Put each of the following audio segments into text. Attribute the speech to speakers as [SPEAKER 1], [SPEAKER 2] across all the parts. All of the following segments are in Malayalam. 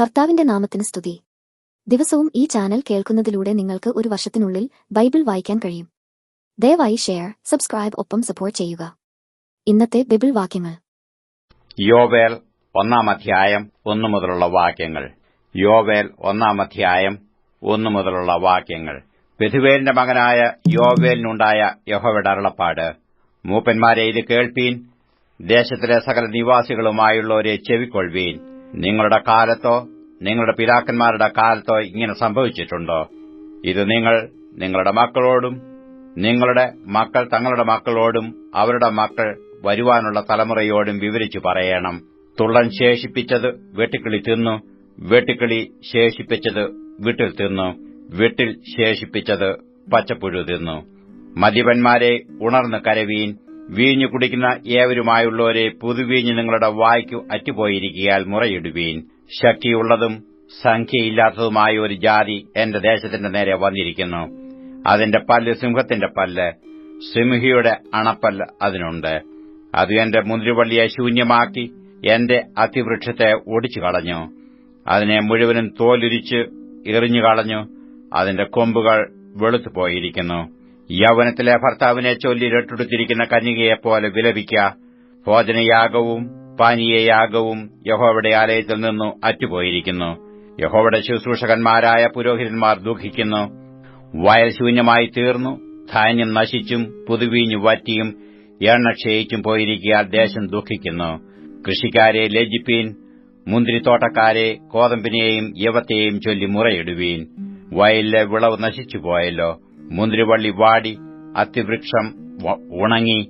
[SPEAKER 1] കർത്താവിന്റെ നാമത്തിന് സ്തുതി. ദിവസവും ഈ ചാനൽ കേൾക്കുന്നതിലൂടെ നിങ്ങൾക്ക് ഒരു വർഷത്തിനുള്ളിൽ ബൈബിൾ വായിക്കാൻ കഴിയും. ദയവായി ഷെയർ സബ്സ്ക്രൈബ് ഒപ്പം സപ്പോർട്ട് ചെയ്യുക. ഇന്നത്തെ ബൈബിൾ വാക്യങ്ങൾ.
[SPEAKER 2] യോവേൽ ഒന്നാം അധ്യായം ഒന്നു മുതലുള്ള വാക്യങ്ങൾ. യോവേൽ ഒന്നാം അധ്യായം ഒന്നു മുതലുള്ള വാക്യങ്ങൾ. പെഥുവേലിന്റെ മകനായ യോവേലിനുണ്ടായ യഹോവയുടെ അരുളപ്പാട്. മൂപ്പന്മാരെ ഇത് കേൾപ്പീൻ ദേശത്തിലെ സകല നിവാസികളുമായുള്ളവരെ ചെവിക്കൊള്ളുവീൻ. നിങ്ങളുടെ കാലത്തോ നിങ്ങളുടെ പിതാക്കന്മാരുടെ കാലത്തോ ഇങ്ങനെ സംഭവിച്ചിട്ടുണ്ടോ? ഇത് നിങ്ങൾ നിങ്ങളുടെ മക്കളോടും നിങ്ങളുടെ മക്കൾ തങ്ങളുടെ മക്കളോടും അവരുടെ മക്കൾ വരുവാനുള്ള തലമുറയോടും വിവരിച്ചു പറയണം. തുള്ളൻ ശേഷിപ്പിച്ചത് വെട്ടുക്കിളി തിന്നു വെട്ടുക്കിളി ശേഷിപ്പിച്ചത് വീട്ടിൽ തിന്നു വീട്ടിൽ ശേഷിപ്പിച്ചത് പച്ചപ്പുഴു തിന്നു. മദ്യപന്മാരെ ഉണർന്ന് കരവീൻ വീഞ്ഞു കുടിക്കുന്ന ഏവരുമായുള്ളവരെ പുതുവീഞ്ഞ് നിങ്ങളുടെ വായ്ക്കു അറ്റുപോയിരിക്കിയാൽ മുറയിടുവീൻ. ശക്തിയുള്ളതും സംഖ്യയില്ലാത്തതുമായ ഒരു ജാതി എന്റെ ദേശത്തിന്റെ നേരെ വന്നിരിക്കുന്നു. അതിന്റെ പല്ല് സിംഹത്തിന്റെ പല്ല് സിംഹിയുടെ അണപ്പല്ല് അതിനുണ്ട്. അത് എന്റെ മുന്തിരിവള്ളിയെ ശൂന്യമാക്കി എന്റെ അതിവൃക്ഷത്തെ ഒടിച്ചു കളഞ്ഞു അതിനെ മുഴുവനും തോലുരിച്ച് എറിഞ്ഞു കളഞ്ഞു അതിന്റെ കൊമ്പുകൾ വെളുത്തുപോയിരിക്കുന്നു. യൗവനത്തിലെ ഭർത്താവിനെ ചൊല്ലി രട്ടെടുത്തിരിക്കുന്ന കന്യകയെപ്പോലെ വിലപിക്ക. ഭോജനയാഗവും പാനീയയാഗവും യഹോവയുടെ ആലയത്തിൽ നിന്നു അറ്റുപോയിരിക്കുന്നു. യഹോവയുടെ ശുശ്രൂഷകന്മാരായ പുരോഹിതന്മാർ ദുഃഖിക്കുന്നു. വയൽ ശൂന്യമായി തീർന്നു. ധാന്യം നശിച്ചും പുതുവീഞ്ഞു വറ്റിയും എണ്ണ ക്ഷയിച്ചും പോയിരിക്കാൻ ദേശം ദുഃഖിക്കുന്നു. കൃഷിക്കാരെ ലജ്ജിപ്പീൻ. മുന്തിരിത്തോട്ടക്കാരെ കോതമ്പിനെയും യവത്തെയും ചൊല്ലി മുറയിടുവീൻ. വയലിലെ വിളവ് നശിച്ചുപോയല്ലോ. മുന്തിരിവള്ളി വാടി അത്തിവൃക്ഷം ഉണങ്ങി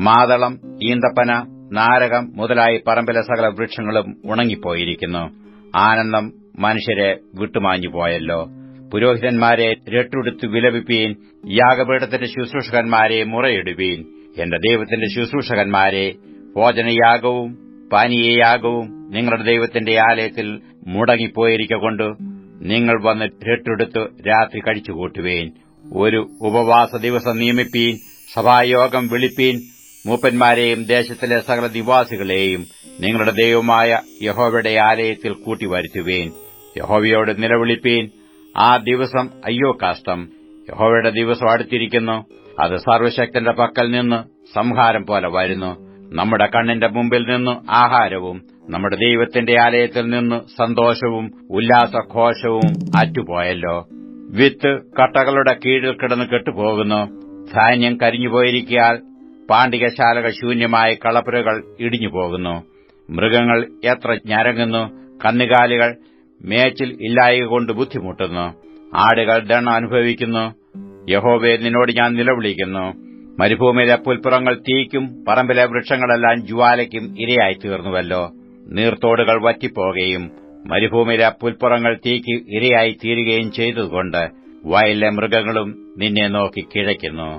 [SPEAKER 2] മാതളം ഈന്തപ്പന നാരകം മുതലായി പറമ്പിലെ സകല വൃക്ഷങ്ങളും ഉണങ്ങിപ്പോയിരിക്കുന്നു. ആനന്ദം മനുഷ്യരെ വിട്ടുമാഞ്ഞുപോയല്ലോ പുരോഹിതന്മാരെ രട്ടുടുത്ത് വിലപിപ്പീൻ യാഗപീഠത്തിന്റെ ശുശ്രൂഷകന്മാരെ മുറയിടുവീൻ. എന്റെ ദൈവത്തിന്റെ ശുശ്രൂഷകന്മാരെ ഭോജനയാഗവും പാനീയയാഗവും നിങ്ങളുടെ ദൈവത്തിന്റെ ആലയത്തിൽ മുടങ്ങിപ്പോയിരിക്കൊണ്ട് നിങ്ങൾ വന്ന് രട്ടെടുത്ത് രാത്രി കഴിച്ചുകൂട്ടുവേൻ. ഒരു ഉപവാസ ദിവസം നിയമിപ്പീൻ സഭായോഗം വിളിപ്പീൻ മൂപ്പന്മാരെയും ദേശത്തിലെ സകല നിവാസികളെയും നിങ്ങളുടെ ദൈവമായ യഹോവയുടെ ആലയത്തിൽ കൂട്ടിവരുത്തുവേൻ യഹോവയോട് നിലവിളിപ്പീൻ ആ ദിവസം അയ്യോ കാഷ്ടം. യഹോവയുടെ ദിവസം അടുത്തിരിക്കുന്നു. അത് സർവശക്തന്റെ പക്കൽ നിന്ന് സംഹാരം പോലെ വരുന്നു. നമ്മുടെ കണ്ണിന്റെ മുമ്പിൽ നിന്ന് ആഹാരവും നമ്മുടെ ദൈവത്തിന്റെ ആലയത്തിൽ നിന്ന് സന്തോഷവും ഉല്ലാസഘോഷവും അറ്റുപോയല്ലോ. വിത്ത് കട്ടകളുടെ കീഴിൽ കിടന്ന് കെട്ടുപോകുന്നു. ധാന്യം കരിഞ്ഞുപോയിരിക്കാൽ പാണ്ഡികശാലകൾ ശൂന്യമായ കളപ്പുരകൾ ഇടിഞ്ഞുപോകുന്നു. മൃഗങ്ങൾ എത്ര ഞരങ്ങുന്നു. കന്നുകാലികൾ മേച്ചിൽ ഇല്ലായകൊണ്ട് ബുദ്ധിമുട്ടുന്നു. ആടുകൾ ദണ്ണ അനുഭവിക്കുന്നു. യഹോവെ നിന്നോട് ഞാൻ നിലവിളിക്കുന്നു. മരുഭൂമിയിലെ പുൽപ്പുറങ്ങൾ തീക്കും പറമ്പിലെ വൃക്ഷങ്ങളെല്ലാം ജ്വാലയ്ക്കും ഇരയായി തീർന്നുവല്ലോ നീർത്തോടുകൾ വറ്റിപ്പോകുകയും മരുഭൂമിയിലെ പുൽപ്പുറങ്ങൾ തീക്ക് ഇരയായി തീരുകയും ചെയ്തതുകൊണ്ട് വയലിലെ മൃഗങ്ങളും നിന്നെ നോക്കി കിഴയ്ക്കുന്നു.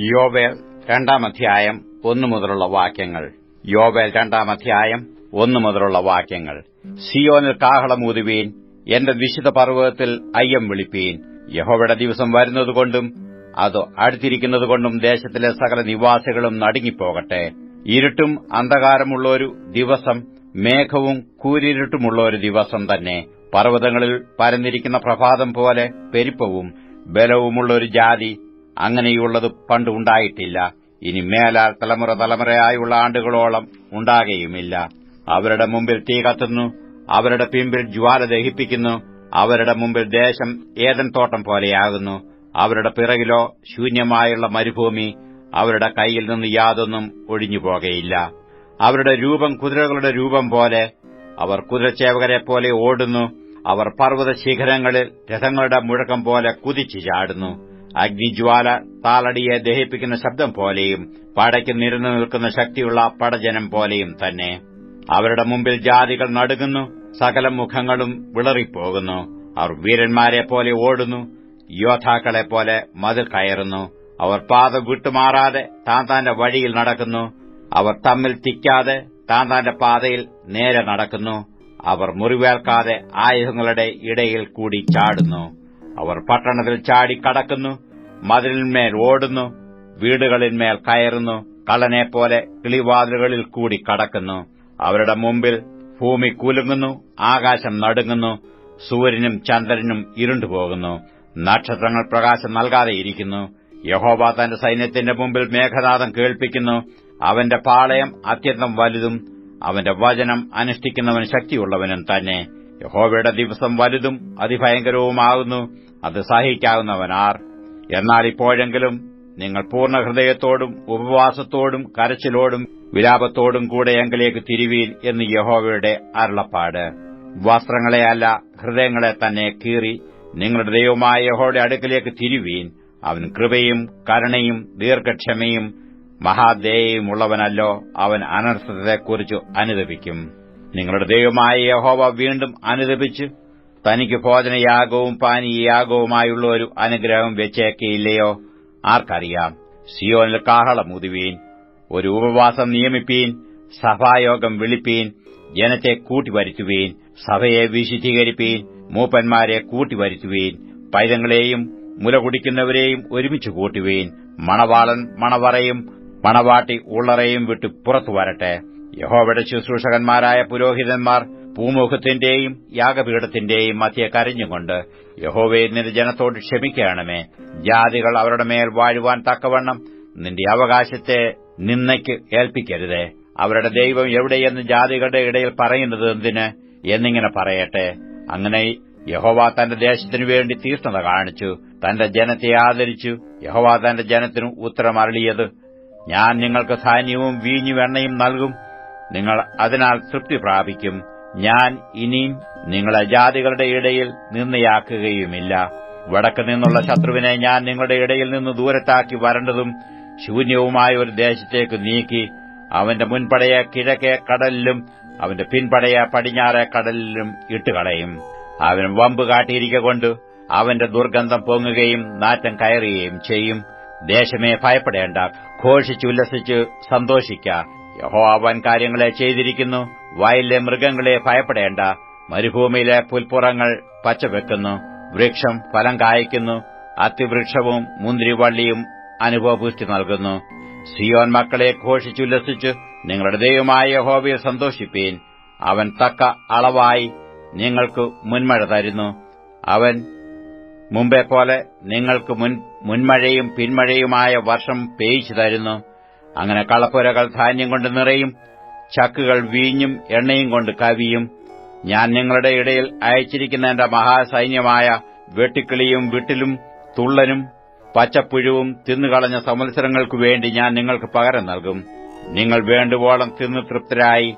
[SPEAKER 2] യോവേൽ രണ്ടാം അധ്യായം ഒന്നു മുതലുള്ള വാക്യങ്ങൾ. യോവേൽ രണ്ടാം അധ്യായം ഒന്നു മുതലുള്ള വാക്യങ്ങൾ. സിയോനിൽ കാഹളമൂതുവീൻ എന്റെ വിശുദ്ധ പർവതത്തിൽ അയ്യം വിളിപ്പീൻ. യഹോവയുടെ ദിവസം വരുന്നതുകൊണ്ടും അത് അടുത്തിരിക്കുന്നതുകൊണ്ടും ദേശത്തിലെ സകല നിവാസികളും നടുങ്ങിപ്പോകട്ടെ. ഇരുട്ടും അന്ധകാരമുള്ളൊരു ദിവസം മേഘവും കൂരിരുട്ടുമുള്ള ഒരു ദിവസം തന്നെ പർവതങ്ങളിൽ പരന്നിരിക്കുന്ന പ്രഭാതം പോലെ പെരുപ്പവും ബലവുമുള്ള ഒരു ജാതി അങ്ങനെയുള്ളത് പണ്ട് ഉണ്ടായിട്ടില്ല. ഇനി മേലാൽ തലമുറ തലമുറയായുള്ള ആണ്ടുകളോളം ഉണ്ടാകുകയുമില്ല. അവരുടെ മുമ്പിൽ തീ കത്തുന്നു അവരുടെ പിമ്പിൽ ജ്വാല ദഹിപ്പിക്കുന്നു അവരുടെ മുമ്പിൽ ദേശം ഏതൻ തോട്ടം പോലെയാകുന്നു. അവരുടെ പിറകിലോ ശൂന്യമായുള്ള മരുഭൂമി അവരുടെ കൈയിൽ നിന്ന് യാതൊന്നും ഒഴിഞ്ഞുപോകയില്ല. അവരുടെ രൂപം കുതിരകളുടെ രൂപം പോലെ അവർ കുതിരച്ചേവകരെ പോലെ ഓടുന്നു. അവർ പർവത ശിഖരങ്ങളിൽ രഥങ്ങളുടെ മുഴക്കം പോലെ കുതിച്ചു ചാടുന്നു. അഗ്നിജ്വാല താളടിയെ ദഹിപ്പിക്കുന്ന ശബ്ദം പോലെയും പടയ്ക്ക് നിരന്നു നിൽക്കുന്ന ശക്തിയുള്ള പടജനം പോലെയും തന്നെ. അവരുടെ മുമ്പിൽ ജാതികൾ നടുങ്ങുന്നു. സകല മുഖങ്ങളും വിളറിപ്പോകുന്നു. അവർ വീരന്മാരെ പോലെ ഓടുന്നു. യോദ്ധാക്കളെ പോലെ മതിൽ കയറുന്നു. അവർ പാത വിട്ടുമാറാതെ താൻ താന്റെ വഴിയിൽ നടക്കുന്നു. അവർ തമ്മിൽ തിക്കാതെ താൻ താന്റെ പാതയിൽ നേരെ നടക്കുന്നു. അവർ മുറിവേൽക്കാതെ ആയുധങ്ങളുടെ ഇടയിൽ കൂടി ചാടുന്നു. അവർ പട്ടണത്തിൽ ചാടി കടക്കുന്നു. മതിലിന്മേൽ ഓടുന്നു. വീടുകളിന്മേൽ കയറുന്നു. കള്ളനെപ്പോലെ കിളിവാതിലുകളിൽ കൂടി കടക്കുന്നു. അവരുടെ മുമ്പിൽ ഭൂമി കുലുങ്ങുന്നു. ആകാശം നടുങ്ങുന്നു. സൂര്യനും ചന്ദ്രനും ഇരുണ്ടുപോകുന്നു. നക്ഷത്രങ്ങൾ പ്രകാശം നൽകാതെ ഇരിക്കുന്നു. യഹോബ തന്റെ സൈന്യത്തിന്റെ മുമ്പിൽ മേഘനാഥം കേൾപ്പിക്കുന്നു. അവന്റെ പാളയം അത്യന്തം വലുതും അവന്റെ വചനം അനുഷ്ഠിക്കുന്നവൻ ശക്തിയുള്ളവനും തന്നെ. യഹോവയുടെ ദിവസം വലുതും അതിഭയങ്കരവുമാകുന്നു. അത് സഹിക്കാവുന്നവനാർ. എന്നാൽ ഇപ്പോഴെങ്കിലും നിങ്ങൾ പൂർണ ഹൃദയത്തോടും ഉപവാസത്തോടും കരച്ചിലോടും വിലാപത്തോടും കൂടെ എങ്കിലേക്ക് തിരുവീൻ എന്ന് യഹോവയുടെ അരുളപ്പാട്. വസ്ത്രങ്ങളെയല്ല ഹൃദയങ്ങളെ തന്നെ കീറി നിങ്ങളുടെ ദൈവമായ യഹോയുടെ അടുക്കിലേക്ക് തിരുവീൻ. അവൻ കൃപയും കരുണയും ദീർഘക്ഷമയും മഹാദേയും ഉള്ളവനല്ലോ അവൻ അനർത്ഥത്തെക്കുറിച്ച് അനുദപിക്കും നിങ്ങളുടെ ദൈവമായ യഹോവ വീണ്ടും അനുദപിച്ച് തനിക്ക് ഭോജനയാഗവും പാനീയയാഗവുമായുള്ള ഒരു അനുഗ്രഹം വെച്ചേക്കയില്ലയോ? ആർക്കറിയാം? സിയോനിൽ കാഹളം കാഹളമുതുവീൻ ഒരു ഉപവാസം നിയമിപ്പീൻ സഭായോഗം വിളിപ്പീൻ ജനത്തെ കൂട്ടിവരുത്തുവീൻ സഭയെ വിശുദ്ധീകരിപ്പീൻ മൂപ്പന്മാരെ കൂട്ടിവരുത്തുവീൻ പൈതങ്ങളെയും മുല കുടിക്കുന്നവരെയും ഒരുമിച്ച് കൂട്ടുവീൻ മണവാളൻ മണവറയും മണവാട്ടി ഉള്ളറയും വിട്ട് പുറത്തു വരട്ടെ. യഹോവയുടെ ശുശ്രൂഷകന്മാരായ പുരോഹിതന്മാർ പൂമുഖത്തിന്റെയും യാഗപീഠത്തിന്റെയും മധ്യ കരഞ്ഞുകൊണ്ട് യഹോവയെ നിന്റെ ജനത്തോട് ക്ഷമിക്കണമേ. ജാതികൾ അവരുടെ മേൽ വാഴുവാൻ തക്കവണ്ണം നിന്റെ അവകാശത്തെ നിന്നയ്ക്ക് ഏൽപ്പിക്കരുതേ. അവരുടെ ദൈവം എവിടെയെന്ന് ജാതികളുടെ ഇടയിൽ പറയുന്നത് എന്തിന് എന്നിങ്ങനെ പറയട്ടെ. അങ്ങനെ യഹോവ തന്റെ ദേശത്തിനു വേണ്ടി തീഷ്ണത കാണിച്ചു. തന്റെ ജനത്തെ ആദരിച്ചു. യഹോവ തന്റെ ജനത്തിനു ഉത്തരം ഞാൻ നിങ്ങൾക്ക് ധാന്യവും വീഞ്ഞു എണ്ണയും നൽകും. നിങ്ങൾ അതിനാൽ തൃപ്തി പ്രാപിക്കും. ഞാൻ ഇനിയും നിങ്ങളെ ജാതികളുടെ ഇടയിൽ നിന്നയാക്കുകയുമില്ല വടക്ക് നിന്നുള്ള ശത്രുവിനെ ഞാൻ നിങ്ങളുടെ ഇടയിൽ നിന്ന് ദൂരത്താക്കി വരേണ്ടതും ശൂന്യവുമായ ഒരു ദേശത്തേക്ക് നീക്കി അവന്റെ മുൻപടയെ കിഴക്കേ കടലിലും അവന്റെ പിൻപടയെ പടിഞ്ഞാറെ കടലിലും ഇട്ടുകളയും. അവൻ വമ്പ് കാട്ടിയിരിക്കൊണ്ട് അവന്റെ ദുർഗന്ധം പൊങ്ങുകയും നാറ്റം കയറുകയും ചെയ്യും. ദേശമേ ഭയപ്പെടേണ്ട. ഘോഷിച്ചുല്ലസിച്ച് സന്തോഷിക്ക. യഹോ അവൻ കാര്യങ്ങളെ ചെയ്തിരിക്കുന്നു. വയലിലെ മൃഗങ്ങളെ ഭയപ്പെടേണ്ട. മരുഭൂമിയിലെ പുൽപ്പുറങ്ങൾ പച്ചവെക്കുന്നു. വൃക്ഷം ഫലം കായ്ക്കുന്നു. അത്തിവൃക്ഷവും മുന്തിരിവള്ളിയും അനുഭവപുഷ്ടി നൽകുന്നു. സിയോൻ മക്കളെ ഘോഷിച്ചുല്ലസിച്ച് നിങ്ങളുടെ ദൈവമായ യഹോവയെ സന്തോഷിപ്പീൻ. അവൻ തക്ക അളവായി നിങ്ങൾക്ക് മുൻമഴ തരുന്നു. അവൻ മുമ്പേ പോലെ നിങ്ങൾക്ക് മുൻ മുൻമഴയും പിന്മഴയുമായ വർഷം പേയിച്ചു തരുന്നു. അങ്ങനെ കളപ്പുരകൾ ധാന്യം കൊണ്ട് നിറയും ചക്കുകൾ വീഞ്ഞും എണ്ണയും കൊണ്ട് കവിയും. ഞാൻ നിങ്ങളുടെ ഇടയിൽ അയച്ചിരിക്കുന്ന എന്റെ മഹാസൈന്യമായ വെട്ടിക്കിളിയും വിട്ടിലും തുള്ളനും പച്ചപ്പുഴുവും തിന്നുകളഞ്ഞ സംവത്സരങ്ങൾക്കു വേണ്ടി ഞാൻ നിങ്ങൾക്ക് പകരം നൽകും. നിങ്ങൾ വേണ്ടുവോളം തിന്നു തൃപ്തരായി.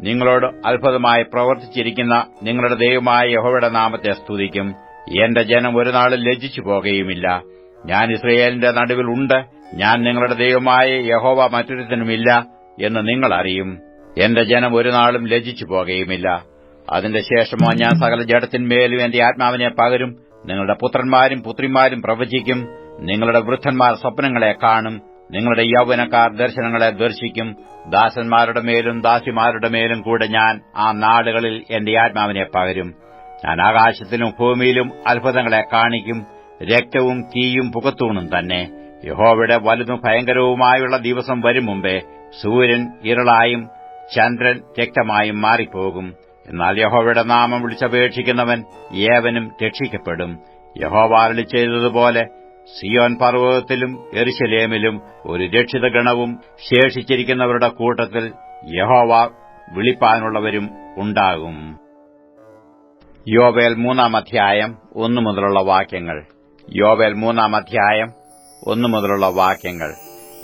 [SPEAKER 2] നിങ്ങളോട് അത്ഭുതമായി പ്രവർത്തിച്ചിരിക്കുന്ന നിങ്ങളുടെ ദൈവമായ യഹോയുടെ നാമത്തെ സ്തുതിക്കും. എന്റെ ജനം ഒരു നാളും ലജ്ജിച്ചു പോകുകയുമില്ല. ഞാൻ ഇസ്രയേലിന്റെ നടുവിൽ ഉണ്ട്. ഞാൻ നിങ്ങളുടെ ദൈവമായ യഹോവ മറ്റൊരുത്തനുമില്ല എന്ന് നിങ്ങൾ അറിയും. എന്റെ ജനം ഒരു നാളും ലജ്ജിച്ചു പോകുകയുമില്ല. അതിന്റെ ശേഷമോ ഞാൻ സകല ജഡത്തിന്മേലും എന്റെ ആത്മാവിനെ പകരും. നിങ്ങളുടെ പുത്രന്മാരും പുത്രിമാരും പ്രവചിക്കും. നിങ്ങളുടെ വൃദ്ധന്മാർ സ്വപ്നങ്ങളെ കാണും. നിങ്ങളുടെ യൗവനക്കാർ ദർശനങ്ങളെ ദർശിക്കും. ദാസന്മാരുടെ മേലും ദാസിമാരുടെ മേലും കൂടെ ഞാൻ ആ നാടുകളിൽ എന്റെ ആത്മാവിനെ പകരും. ഞാൻ ആകാശത്തിലും ഭൂമിയിലും അത്ഭുതങ്ങളെ കാണിക്കും രക്തവും തീയും പുകത്തൂണും തന്നെ. യഹോവയുടെ വലുതും ഭയങ്കരവുമായുള്ള ദിവസം വരും മുമ്പേ സൂര്യൻ ഇരളായും ചന്ദ്രൻ രക്തമായും മാറിപ്പോകും. എന്നാൽ യഹോവയുടെ നാമം വിളിച്ചപേക്ഷിക്കുന്നവൻ ഏവനും രക്ഷിക്കപ്പെടും. യഹോവാരളി ചെയ്തതുപോലെ സിയോൻ പർവതത്തിലും എറിശലേമിലും ഒരു രക്ഷിത ഗണവും ശേഷിച്ചിരിക്കുന്നവരുടെ കൂട്ടത്തിൽ യഹോവ വിളിപ്പാനുള്ളവരും ഉണ്ടാകും. യോവേൽ മൂന്നാം അധ്യായം ഒന്നു മുതലുള്ള വാക്യങ്ങൾ. യോവേൽ മൂന്നാം അധ്യായം ഒന്നു മുതലുള്ള വാക്യങ്ങൾ.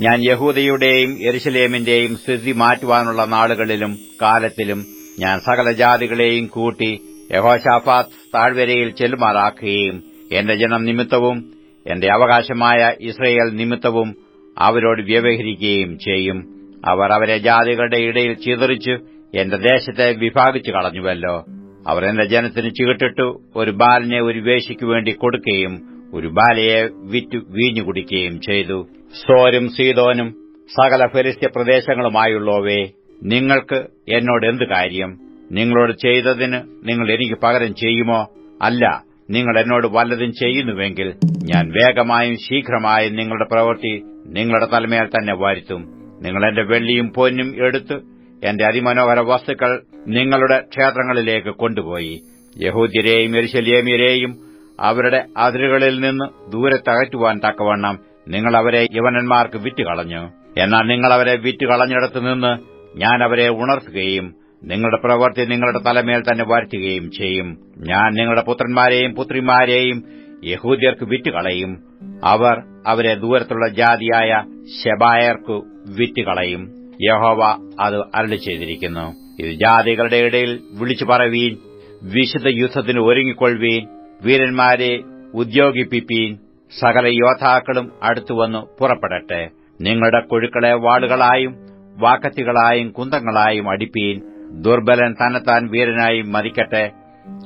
[SPEAKER 2] ഞാൻ യഹൂദയുടെയും എരുശലേമിന്റെയും സ്ഥിതി മാറ്റുവാനുള്ള നാളുകളിലും കാലത്തിലും ഞാൻ സകല ജാതികളെയും കൂട്ടി യഹോഷാഫാത്ത് താഴ്വരയിൽ ചെല്ലുമാറാക്കുകയും എന്റെ ജനം നിമിത്തവും എന്റെ അവകാശമായ ഇസ്രയേൽ നിമിത്തവും അവരോട് വ്യവഹരിക്കുകയും ചെയ്യും. അവർ അവരെ ജാതികളുടെ ഇടയിൽ ചിതറിച്ച് എന്റെ ദേശത്തെ വിഭാഗിച്ചു കളഞ്ഞുവല്ലോ. അവർ എന്റെ ജനത്തിന് ചീട്ടിട്ടു ഒരു ബാലിനെ ഒരു വേശിക്കു വേണ്ടി കൊടുക്കുകയും ഒരു ബാലയെ വിറ്റു വീഞ്ഞു കുടിക്കുകയും ചെയ്തു. സോരും സീതോനും സകല ഫെലിസ്ത്യ പ്രദേശങ്ങളുമായുള്ളവേ നിങ്ങൾക്ക് എന്നോട് എന്ത് കാര്യം? നിങ്ങളോട് ചെയ്തതിന് നിങ്ങൾ എനിക്ക് പകരം ചെയ്യുമോ? അല്ല നിങ്ങൾ എന്നോട് വല്ലതും ചെയ്യുന്നുവെങ്കിൽ ഞാൻ വേഗമായും ശീഘ്രമായും നിങ്ങളുടെ പ്രവൃത്തി നിങ്ങളുടെ തലമേൽ തന്നെ വരുത്തും. നിങ്ങൾ എന്റെ വെള്ളിയും പൊന്നും എടുത്ത് എന്റെ അതിമനോഹര വസ്തുക്കൾ നിങ്ങളുടെ ക്ഷേത്രങ്ങളിലേക്ക് കൊണ്ടുപോയി. യഹൂദ്യരെയും എരിശല്യേമ്യരെയും അവരുടെ അതിരുകളിൽ നിന്ന് ദൂരെ തകറ്റുവാൻ തക്കവണ്ണം നിങ്ങൾ അവരെ യവനന്മാർക്ക് വിറ്റുകളഞ്ഞു. എന്നാൽ നിങ്ങൾ അവരെ വിറ്റുകളഞ്ഞിടത്തു നിന്ന് ഞാൻ അവരെ ഉണർത്തുകയും നിങ്ങളുടെ പ്രവൃത്തി നിങ്ങളുടെ തലമേൽ തന്നെ വരുത്തുകയും ചെയ്യും. ഞാൻ നിങ്ങളുടെ പുത്രന്മാരെയും പുത്രിമാരെയും യഹൂദിയർക്ക് വിറ്റുകളയും. അവർ അവരെ ദൂരത്തുള്ള ജാതിയായ ശബായർക്കു വിറ്റുകളയും. യഹോവ അത് അരളി ചെയ്തിരിക്കുന്നു ഇത് ജാതികളുടെ ഇടയിൽ വിളിച്ചു പറവീൻ വിശുദ്ധ യുദ്ധത്തിന് ഒരുങ്ങിക്കൊള്ളുവീൻ വീരന്മാരെ ഉദ്യോഗിപ്പിപ്പീൻ സകല യോദ്ധാക്കളും അടുത്തുവന്നു പുറപ്പെടട്ടെ. നിങ്ങളുടെ കൊഴുക്കളെ വാളുകളായും വാക്കത്തികളായും കുന്തങ്ങളായും അടിപ്പീൻ. ദുർബലൻ തന്നെത്താൻ വീരനായും മതിക്കട്ടെ.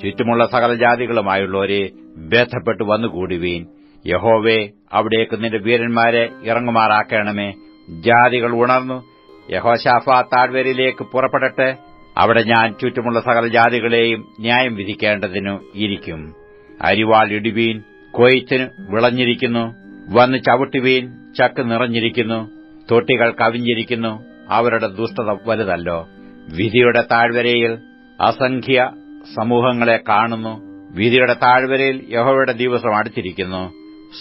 [SPEAKER 2] ചുറ്റുമുള്ള സകല ജാതികളുമായുള്ളവരെ ബന്ധപ്പെട്ടു വന്നുകൂടുവീൻ. യഹോവേ അവിടേക്ക് നിന്റെ വീരന്മാരെ ഇറങ്ങുമാറാക്കണമേ. ജാതികൾ ഉണർന്നു യഹോശാഫ താഴ്വരയിലേക്ക് പുറപ്പെടട്ടെ. അവിടെ ഞാൻ ചുറ്റുമുള്ള സകല ജാതികളെയും ന്യായം വിധിക്കേണ്ടതിനു ഇരിക്കും. അരിവാൾ ഇടുവീൻ കൊയ്ത്തിന് വിളഞ്ഞിരിക്കുന്നു. വന്ന് ചവിട്ടുവീൻ ചക്ക് നിറഞ്ഞിരിക്കുന്നു. തൊട്ടികൾ കവിഞ്ഞിരിക്കുന്നു. അവരുടെ ദുഷ്ടത വലുതല്ലോ. വിധിയുടെ താഴ്വരയിൽ അസംഖ്യ സമൂഹങ്ങളെ കാണുന്നു. വിധിയുടെ താഴ്വരയിൽ യഹോവയുടെ ദിവസം അടുത്തിരിക്കുന്നു.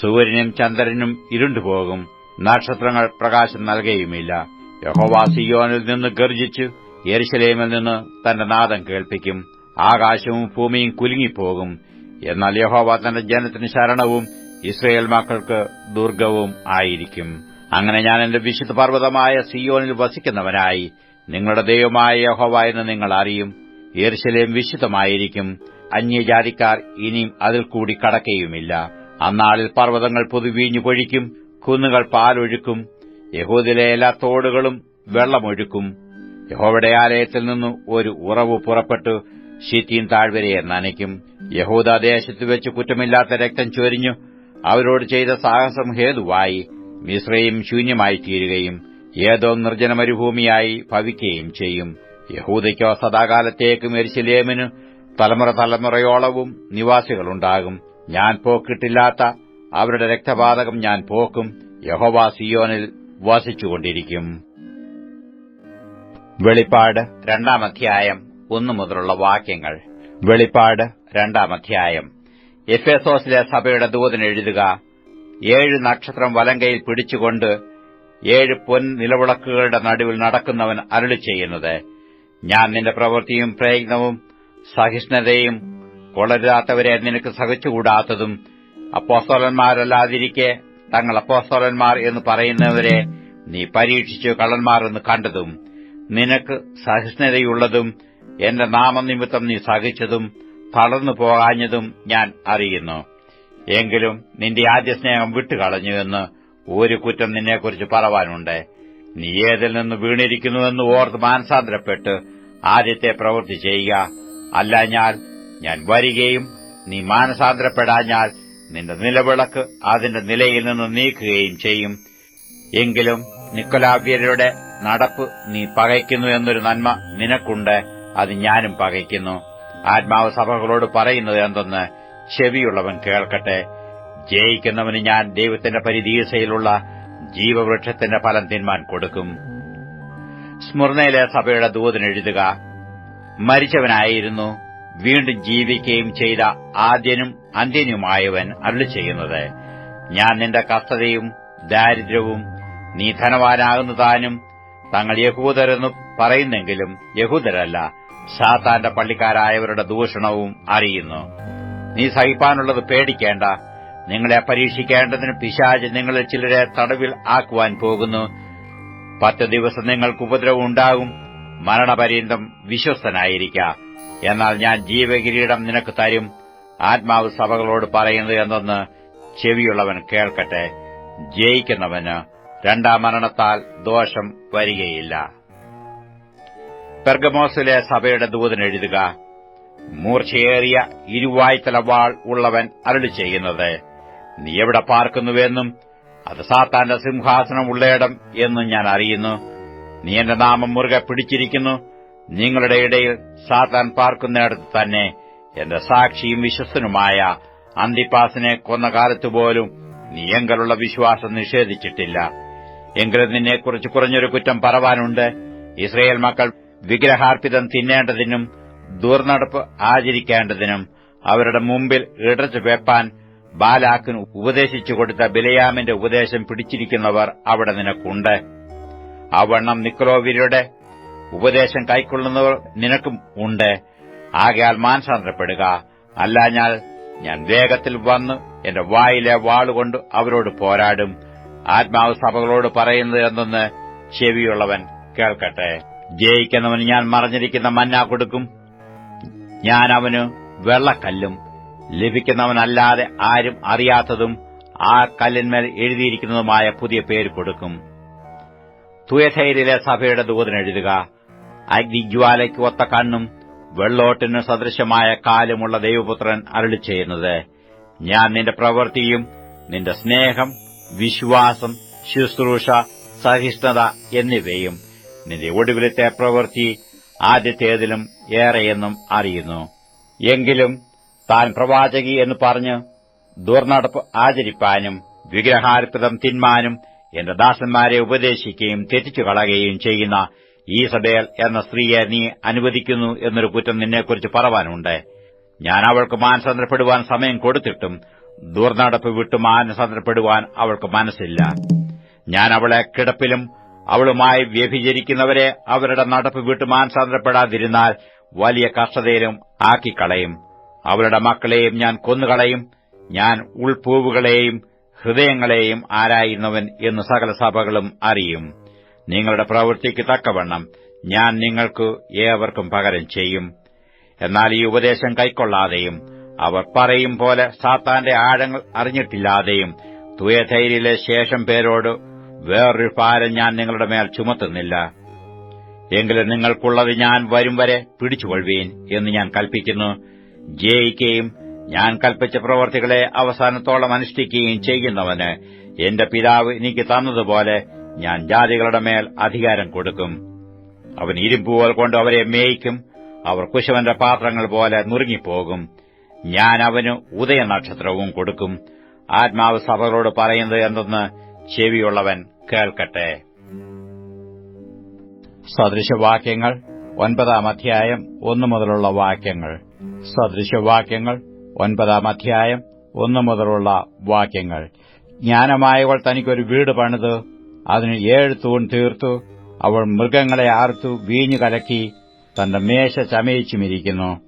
[SPEAKER 2] സൂര്യനും ചന്ദ്രനും ഇരുണ്ടുപോകും. നക്ഷത്രങ്ങൾ പ്രകാശം നൽകുകയുമില്ല യഹോവ സിയോനിൽ നിന്ന് ഗർജിച്ച് യെരുശലേമിൽ നിന്ന് തന്റെ നാദം കേൾപ്പിക്കും. ആകാശവും ഭൂമിയും കുലുങ്ങിപ്പോകും. എന്നാൽ യഹോവ തന്റെ ജനത്തിന് ശരണവും ഇസ്രയേൽ മക്കൾക്ക് ദുർഗവും ആയിരിക്കും. അങ്ങനെ ഞാൻ എന്റെ വിശുദ്ധ പർവതമായ സിയോനിൽ വസിക്കുന്നവനായി നിങ്ങളുടെ ദൈവമായ യഹോവ എന്ന് നിങ്ങൾ അറിയും. യെരുശലേം വിശുദ്ധമായിരിക്കും. അന്യജാതിക്കാർ ഇനിയും അതിൽ കൂടി കടക്കുകയുമില്ല അന്നാളിൽ പർവതങ്ങൾ പൊതുവീഞ്ഞു പൊഴിക്കും കുന്നുകൾ പാലൊഴുക്കും യഹൂദിലെ എല്ലാ തോടുകളും വെള്ളമൊഴുക്കും. യഹോവയുടെ ആലയത്തിൽ നിന്ന് ഒരു ഉറവ് പുറപ്പെട്ടു ഷീത്തീൻ താഴ്വരയെ നനയ്ക്കും. യഹൂദദേശത്ത് വെച്ച് കുറ്റമില്ലാത്ത രക്തം ചൊരിഞ്ഞു അവരോട് ചെയ്ത സാഹസം ഹേതുവായി മിശ്രയും ശൂന്യമായി തീരുകയും ഏതോ നിർജന മരുഭൂമിയായി ഭവിക്കുകയും ചെയ്യും. യഹൂദയ്ക്കോ സദാകാലത്തേക്കും എരിശിലേമിന് തലമുറ തലമുറയോളവും നിവാസികളുണ്ടാകും. ഞാൻ പോക്കിട്ടില്ലാത്ത അവരുടെ രക്തപാതകം ഞാൻ പോക്കും. യഹോവാ സിയോനിൽ വസിച്ചുകൊണ്ടിരിക്കും. വെളിപ്പാട് രണ്ടാം അധ്യായം ഒന്നു മുതലുള്ള വാക്യങ്ങൾ. വെളിപ്പാട് രണ്ടാം അധ്യായം. എഫേസോസിലെ സഭയുടെ ദൂതൻ എഴുതുക ഏഴ് നക്ഷത്രം വലങ്കയിൽ പിടിച്ചുകൊണ്ട് ഏഴ് പൊൻ നിലവിളക്കുകളുടെ നടുവിൽ നടക്കുന്നവൻ അരുളി ചെയ്യുന്നത്. ഞാൻ നിന്റെ പ്രവൃത്തിയും പ്രയത്നവും സഹിഷ്ണുതയും കൊളരാത്തവരെ നിനക്ക് സഹിച്ചുകൂടാത്തതും അപ്പോസ്തോലന്മാരല്ലാതിരിക്കെ തങ്ങൾ അപ്പോസ്തോലന്മാർ എന്ന് പറയുന്നവരെ നീ പരീക്ഷിച്ചു കള്ളന്മാർ എന്ന് കണ്ടതും നിനക്ക് സഹിഷ്ണുതയുള്ളതും എന്റെ നാമനിമിത്തം നീ സഹിച്ചതും തളർന്നു പോകാഞ്ഞതും ഞാൻ അറിയുന്നു. എങ്കിലും നിന്റെ ആദ്യ സ്നേഹം വിട്ടുകളഞ്ഞുവെന്ന് ഒരു കുറ്റം നിന്നെക്കുറിച്ച് പറവാനുണ്ട്. നീ ഏതിൽ നിന്ന് വീണിരിക്കുന്നുവെന്ന് ഓർത്ത് മാനസാന്തരപ്പെട്ട് ആദ്യത്തെ പ്രവൃത്തി ചെയ്യുക. അല്ല ഞാൻ ഞാൻ വരികയും നീ മാനസാന്തരപ്പെടാഞ്ഞാൽ നിന്റെ നിലവിളക്ക് അതിന്റെ നിലയിൽ നിന്ന് നീക്കുകയും ചെയ്യും. എങ്കിലും നിക്കൊലാബ്യരുടെ നടപ്പ് നീ പകയ്ക്കുന്നു എന്നൊരു നന്മ നിനക്കുണ്ട്. അത് ഞാനും പകയ്ക്കുന്നു. ആത്മാവ് സഭകളോട് പറയുന്നത് എന്തെന്ന് ചെവിയുള്ളവൻ കേൾക്കട്ടെ. ജയിക്കുന്നവന് ഞാൻ ദൈവത്തിന്റെ പരിദീസയിലുള്ള ജീവവൃക്ഷത്തിന്റെ ഫലം തിന്മാൻ കൊടുക്കും. സ്മൃണയിലെ സഭയുടെ ദൂതനെഴുതുക മരിച്ചവനായിരുന്നു വീണ്ടും ജീവിക്കുകയും ചെയ്ത ആദ്യനും അന്ത്യനുമായവൻ അരുളി ചെയ്യുന്നത് ഞാൻ നിന്റെ കസ്തതയും ദാരിദ്ര്യവും നീ ധനവാനാകുന്നതാനും തങ്ങൾ യഹൂദരെന്ന് പറയുന്നെങ്കിലും യഹൂദരല്ല സാത്താന്റെ പള്ളിക്കാരായവരുടെ ദൂഷണവും അറിയുന്നു. നീ സഹിപ്പാനുള്ളത് പേടിക്കേണ്ട. നിങ്ങളെ പരീക്ഷിക്കേണ്ടതിന് പിശാജ് നിങ്ങളിൽ ചിലരെ തടവിൽ ആക്കുവാൻ പോകുന്നു. പത്ത് ദിവസം നിങ്ങൾക്ക് ഉപദ്രവം ഉണ്ടാകും. മരണപര്യന്തം വിശ്വസ്തനായിരിക്ക. എന്നാൽ ഞാൻ ജീവകിരീടം നിനക്ക് തരും. ആത്മാവ് സഭകളോട് പറയുന്നത് എന്തെന്ന് ചെവിയുള്ളവൻ കേൾക്കട്ടെ. ജയിക്കുന്നവന് രണ്ടാം മരണത്താൽ ദോഷം വരികയില്ല. പെർഗമോസിലെ സഭയുടെ ദൂതൻ എഴുതുക മൂർച്ചയേറിയ ഇരുവായ്ത്തലവാൾ ഉള്ളവൻ അരുളി ചെയ്യുന്നത്. നീ എവിടെ പാർക്കുന്നുവെന്നും അത് സാത്താന്റെ സിംഹാസനം ഉള്ളയിടം എന്നും ഞാൻ അറിയുന്നു. നീ എന്റെ നാമം മുറുകെ പിടിച്ചിരിക്കുന്നു. നിങ്ങളുടെ ഇടയിൽ സാത്താൻ പാർക്കുന്നിടത്ത് തന്നെ എന്റെ സാക്ഷിയും വിശ്വസ്തനുമായ അന്തിപ്പാസിനെ കൊന്ന കാലത്തുപോലും നീ എങ്കലുള്ള വിശ്വാസം നിഷേധിച്ചിട്ടില്ല. എങ്കിലും നിന്നെക്കുറിച്ച് കുറഞ്ഞൊരു കുറ്റം പറവാനുണ്ട്. ഇസ്രയേൽ മക്കൾ വിഗ്രഹാർപ്പിതം തിന്നേണ്ടതിനും ദുർനടപ്പ് ആചരിക്കേണ്ടതിനും അവരുടെ മുമ്പിൽ ഇടച്ചു വെപ്പാൻ ബാലാക്കിന് ഉപദേശിച്ചു കൊടുത്ത ബിലയാമിന്റെ ഉപദേശം പിടിച്ചിരിക്കുന്നവർ അവിടെ നിനക്കുണ്ട്. അവണ്ണം നിക്രോവിരുടെ ഉപദേശം കൈക്കൊള്ളുന്നവർ നിനക്കും ഉണ്ട്. ആകയാൽ മാനസാന്തരപ്പെടുക. അല്ലാഞ്ഞാൽ ഞാൻ വേഗത്തിൽ വന്ന് എന്റെ വായിലെ വാളുകൊണ്ട് അവരോട് പോരാടും. ആത്മാവ് സഭകളോട് പറയുന്നത് എന്തെന്ന് ചെവിയുള്ളവൻ കേൾക്കട്ടെ. ജയിക്കുന്നവന് ഞാൻ മറിഞ്ഞിരിക്കുന്ന മന്ന കൊടുക്കും. ഞാൻ അവന് വെള്ളക്കല്ലും. ലഭിക്കുന്നവനല്ലാതെ ആരും അറിയാത്തതും ആ കല്ലിന്മേൽ എഴുതിയിരിക്കുന്നതുമായ പുതിയ പേര് കൊടുക്കും. തുയഥൈരിലെ സഭയുടെ ദൂതനെഴുതുക അഗ്നിജ്വാലയ്ക്ക് ഒത്ത കണ്ണും വെള്ളോട്ടിന് സദൃശമായ കാലുമുള്ള ദൈവപുത്രൻ അരളി ചെയ്യുന്നത് ഞാൻ നിന്റെ പ്രവൃത്തിയും നിന്റെ സ്നേഹം വിശ്വാസം ശുശ്രൂഷ സഹിഷ്ണുത എന്നിവയും നിന്റെ ഒടുവിലത്തെ പ്രവൃത്തി ആദ്യത്തേതിലും ഏറെയെന്നും അറിയുന്നു. എങ്കിലും താൻ പ്രവാചകി എന്ന് പറഞ്ഞ് ദുർനടപ്പ് ആചരിപ്പാനും വിഗ്രഹാർപ്പിതം തിന്മാനും എന്റെ ദാസന്മാരെ ഉപദേശിക്കുകയും തെറ്റിച്ചു കളയുകയും ചെയ്യുന്ന ഈ സബേൽ എന്ന സ്ത്രീയെ നീ അനുവദിക്കുന്നു എന്നൊരു കുറ്റം നിന്നെക്കുറിച്ച് പറവാനുണ്ട്. ഞാൻ അവൾക്ക് മാനസാന്തരപ്പെടുവാൻ സമയം കൊടുത്തിട്ടും ദുർനടപ്പ് വിട്ടു മാനസാന്തരപ്പെടുവാൻ അവൾക്ക് മനസ്സില്ല. ഞാൻ അവളെ കിടപ്പിലും അവളുമായി വ്യഭിചരിക്കുന്നവരെ അവരുടെ നടപ്പ് വിട്ടു മാനസാന്തരപ്പെടാതിരുന്നാൽ വലിയ കഷ്ടതയിലും ആക്കിക്കളയും. അവരുടെ മക്കളെയും ഞാൻ കൊന്നുകളയും. ഞാൻ ഉൾപൂവുകളെയും ഹൃദയങ്ങളെയും ആരായിരുന്നവൻ എന്ന് സകല സഭകളും അറിയും. നിങ്ങളുടെ പ്രവൃത്തിക്ക് തക്കവണ്ണം ഞാൻ നിങ്ങൾക്ക് ഏവർക്കും പകരം ചെയ്യും. എന്നാൽ ഈ ഉപദേശം കൈക്കൊള്ളാതെയും അവർ പറയും പോലെ സാത്താന്റെ ആഴങ്ങൾ അറിഞ്ഞിട്ടില്ലാതെയും തുയധൈര്യയിലെ ശേഷം പേരോട് വേറൊരു ഭാരം ഞാൻ നിങ്ങളുടെ മേൽ ചുമത്തുന്നില്ല. എങ്കിലും നിങ്ങൾക്കുള്ളത് ഞാൻ വരും വരെ പിടിച്ചുകൊള്ളുവീൻ എന്ന് ഞാൻ കൽപ്പിക്കുന്നു. ജയിക്കുകയും ഞാൻ കൽപ്പിച്ച പ്രവർത്തികളെ അവസാനത്തോളം അനുഷ്ഠിക്കുകയും ചെയ്യുന്നവന് എന്റെ പിതാവ് എനിക്ക് തന്നതുപോലെ ഞാൻ ജാതികളുടെ മേൽ അധികാരം കൊടുക്കും. അവൻ ഇരുമ്പുകൾ കൊണ്ട് അവരെ മേയിക്കും. അവർ കുശവന്റെ പാത്രങ്ങൾ പോലെ നുറുങ്ങിപ്പോകും. ഞാൻ അവന് ഉദയനക്ഷത്രവും കൊടുക്കും. ആത്മാവ് സഭകളോട് പറയുന്നത് എന്തെന്ന് ചെവിയുള്ളവൻ കേൾക്കട്ടെ. സദൃശവാക്യങ്ങൾ ഒൻപതാം അധ്യായം ഒന്നു മുതലുള്ള വാക്യങ്ങൾ. സദൃശവാക്യങ്ങൾ ഒൻപതാം അധ്യായം ഒന്നു മുതലുള്ള വാക്യങ്ങൾ. ജ്ഞാനമായവൾ തനിക്കൊരു വീട് പണിത് അതിന് ഏഴ് തൂൺ തീർത്തു. അവൾ മൃഗങ്ങളെ ആർത്തു വീഞ്ഞു കലക്കി തന്റെ മേശ ചമയിച്ചുമിരിക്കുന്നു.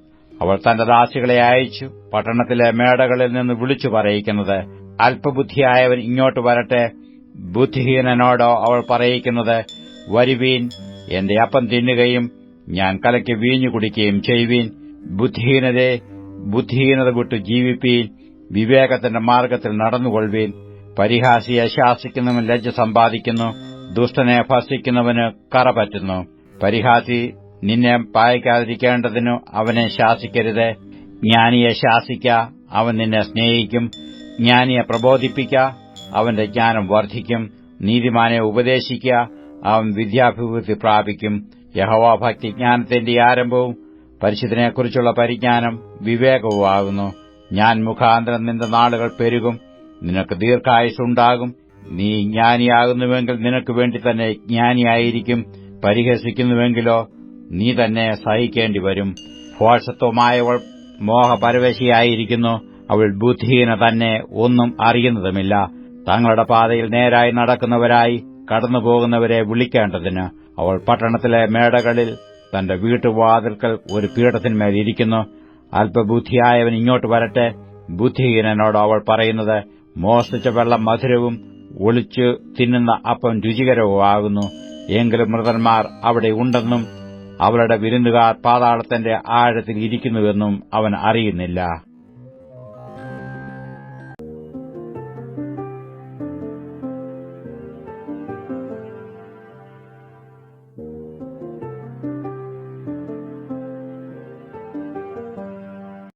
[SPEAKER 2] അവൾ തന്റെ ദാസികളെ അയച്ചു പട്ടണത്തിലെ മേടകളിൽ നിന്ന് വിളിച്ചു പറയിക്കുന്നത്. അല്പബുദ്ധിയായവൻ ഇങ്ങോട്ട് വരട്ടെ. ബുദ്ധിഹീനനോടോ അവൾ പറയിക്കുന്നത് വരുവീൻ എന്റെ അപ്പം തിന്നുകയും ഞാൻ കലക്കി വീഞ്ഞു കുടിക്കുകയും ചെയ്യുവീൻ. ബുദ്ധിഹീനതയെ ബുദ്ധിഹീനത വിട്ടു ജീവിപ്പീൻ. വിവേകത്തിന്റെ മാർഗത്തിൽ നടന്നുകൊള്ളുവീൻ. പരിഹാസിയെ ശാസിക്കുന്നവൻ ലജ്ജ സമ്പാദിക്കുന്നു ദുഷ്ടനെ ഭസിക്കുന്നവന് കറ പറ്റുന്നു. പരിഹാസി നിന്നെ പായിക്കാതിരിക്കേണ്ടതിനു അവനെ ശാസിക്കരുത്. ജ്ഞാനിയെ ശാസിക്ക അവൻ നിന്നെ സ്നേഹിക്കും. ജ്ഞാനിയെ പ്രബോധിപ്പിക്ക അവന്റെ ജ്ഞാനം വർദ്ധിക്കും. നീതിമാനെ ഉപദേശിക്കുക അവൻ വിദ്യാഭിവൃദ്ധി പ്രാപിക്കും. യഹോവാഭക്തി ജ്ഞാനത്തിന്റെ ആരംഭവും പരിശുദ്ധനെക്കുറിച്ചുള്ള പരിജ്ഞാനം വിവേകവുമാകുന്നു. ഞാൻ മുഖാന്തരം നിന്റെ നാളുകൾ പെരുകും. നിനക്ക് ദീർഘായുസുണ്ടാകും നീ ജ്ഞാനിയാകുന്നുവെങ്കിൽ നിനക്ക് വേണ്ടി തന്നെ ജ്ഞാനിയായിരിക്കും. പരിഹസിക്കുന്നുവെങ്കിലോ നീ തന്നെ സഹിക്കേണ്ടി വരും ഭോഷത്വമായവൾ മോഹപരവശിയായിരിക്കുന്നു. അവൾ ബുദ്ധിഹീന തന്നെ ഒന്നും അറിയുന്നതുമില്ല. തങ്ങളുടെ പാതയിൽ നേരായി നടക്കുന്നവരായി കടന്നുപോകുന്നവരെ വിളിക്കേണ്ടതിന് അവൾ പട്ടണത്തിലെ മേടകളിൽ തന്റെ വീട്ടുവാതിൽക്കൽ ഒരു പീഠത്തിന്മേൽ ഇരിക്കുന്നു. അല്പബുദ്ധിയായവൻ ഇങ്ങോട്ട് വരട്ടെ. ബുദ്ധിഹീനനോട് അവൾ പറയുന്നത് മോഷ്ടിച്ച വെള്ളം മധുരവും ഒളിച്ച് തിന്നുന്ന അപ്പം രുചികരവുമാകുന്നു എങ്കിലും മൃതന്മാർ അവിടെ ഉണ്ടെന്നും അവരുടെ വിരുന്നുകാർ പാതാളത്തിന്റെ ആഴത്തിൽ ഇരിക്കുന്നുവെന്നും അവൻ അറിയുന്നില്ല.